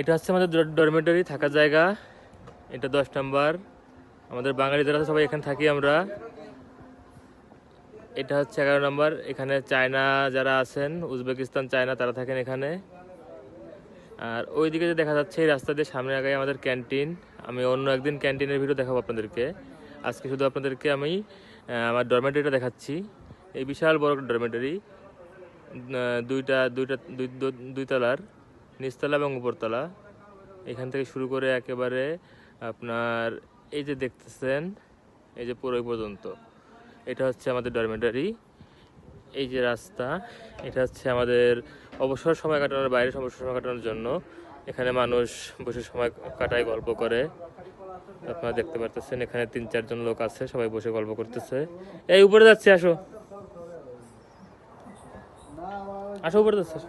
এটা হচ্ছে আমাদের ডরমেটরি থাকার জায়গা। এটা দশ নাম্বার। আমাদের বাঙালি যারা সবাই এখানে থাকি আমরা। এটা হচ্ছে এগারো নম্বর। এখানে চায়না যারা আছেন, উজবেকিস্তান, চায়না, তারা থাকেন এখানে। আর ওইদিকে যে দেখা যাচ্ছে, এই রাস্তা দিয়ে সামনে আগে আমাদের ক্যান্টিন। আমি অন্য একদিন ক্যান্টিনের ভিডিও দেখাবো আপনাদেরকে। আজকে শুধু আপনাদেরকে আমি আমার ডরমেটরিটা দেখাচ্ছি। এই বিশাল বড় ডরমেটরি দুইটা দুইটা, দুই তলার নিচতলা এবং উপরতলা। এখান থেকে শুরু করে একেবারে আপনার এই যে দেখতেছেন, এই যে পুরো পর্যন্ত। এটা হচ্ছে আমাদের ডরমেটারি এই যে রাস্তা, এটা হচ্ছে আমাদের অবসর সময় কাটানোর বাইরে অবসর সময় কাটানোর জন্য। এখানে মানুষ বসে সময় কাটায়, গল্প করে। আপনারা দেখতে পারতেছেন, এখানে তিন, চারজন লোক আছে, সবাই বসে গল্প করতেছে। এই, উপরে যাচ্ছে, আসো। আসো উপরে স্যার